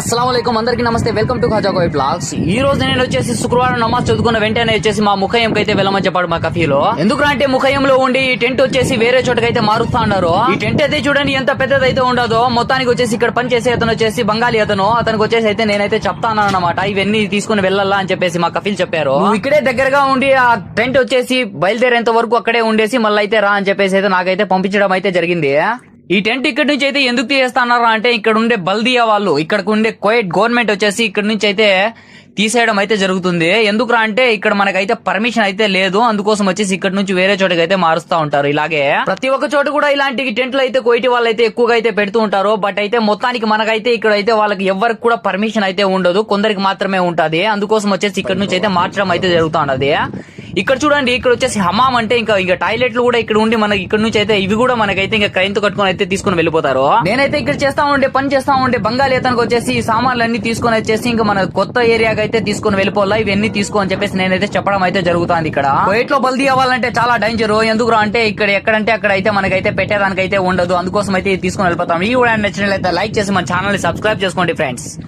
అస్సలం అందరికీ నమస్తే. వెల్కమ్ టు ఖాజా కోయి బ్లాగ్స్. ఈ రోజు నేను వచ్చేసి శుక్రవారం నమాజ్ చదువుకున్న వెంటనే వచ్చేసి మా ముఖయంకి అయితే వెళ్ళమని చెప్పాడు మా కఫీలో. ఎందుకు అంటే ముఖయంలో ఉండి ఈ టెంట్ వచ్చేసి వేరే చోటకైతే మారుస్తా ఉన్నారు ఈ టెంట్ అయితే చూడండి ఎంత పెద్దదైతే ఉండదో. మొత్తానికి వచ్చేసి ఇక్కడ పని చేసే అతను వచ్చేసి బంగాళీ అతను. అతనికి వచ్చేసి అయితే నేనైతే చెప్తాను అనమాట ఇవన్నీ తీసుకుని వెళ్ళాలా అని చెప్పేసి మా కఫీల్ చెప్పారు. ఇక్కడే దగ్గరగా ఉండి ఆ టెంట్ వచ్చేసి బయలుదేరేంత వరకు అక్కడే ఉండేసి మళ్ళీ అయితే రా అని చెప్పేసి అయితే నాకైతే పంపించడం అయితే జరిగింది. ఈ టెంట్ ఇక్కడ నుంచి అయితే ఎందుకు తీసేస్తున్నారు అంటే ఇక్కడ ఉండే బల్దియా వాళ్ళు ఇక్కడ ఉండే కోయట్ గవర్నమెంట్ వచ్చేసి ఇక్కడ నుంచి అయితే తీసేయడం అయితే జరుగుతుంది. ఎందుకురా అంటే ఇక్కడ మనకైతే పర్మిషన్ అయితే లేదు. అందుకోసం వచ్చేసి ఇక్కడ నుంచి వేరే చోటకి అయితే మారుస్తా ఉంటారు. ఇలాగే ప్రతి ఒక్క చోట కూడా ఇలాంటి టెంట్లు అయితే కోయిటి వాళ్ళు అయితే ఎక్కువగా అయితే పెడుతూ ఉంటారు. బట్ అయితే మొత్తానికి మనకైతే ఇక్కడ అయితే వాళ్ళకి ఎవరికి కూడా పర్మిషన్ అయితే ఉండదు. కొందరికి మాత్రమే ఉంటది. అందుకోసం వచ్చేసి ఇక్కడ నుంచి అయితే మార్చడం అయితే జరుగుతూ ఉన్నది ఇక్కడ చూడండి ఇక్కడ వచ్చేసి హమాం అంటే ఇంకా ఇంకా టాయిలెట్లు కూడా ఇక్కడ ఉండి మనకి ఇక్కడ నుంచి అయితే ఇవి కూడా మనకైతే ఇంకా క్రైన్తో కట్టుకొని అయితే తీసుకొని వెళ్ళిపోతారు. నేనైతే ఇక్కడ చేస్తా ఉండే పని చేస్తా ఉండే బంగాళీ అతనికి వచ్చేసి ఈ సామాన్లు అన్ని తీసుకొని వచ్చేసి ఇంకా మన కొత్త ఏరియాకి అయితే తీసుకొని వెళ్ళిపోవాలా? ఇవన్నీ తీసుకో అని చెప్పేసి నేనైతే చెప్పడం అయితే జరుగుతుంది ఇక్కడ. వైట్లో బల్దీ అవ్వాలంటే చాలా డేంజర్ ఎందుకు అంటే ఇక్కడ ఎక్కడంటే అక్కడ అయితే మనకైతే పెట్టేదానికి అయితే ఉండదు. అందుకోసం అయితే తీసుకొని వెళ్ళిపోతాం. ఈ కూడా నచ్చినట్లయితే లైక్ చేసి మన ఛానల్ని సబ్స్క్రైబ్ చేసుకోండి ఫ్రెండ్స్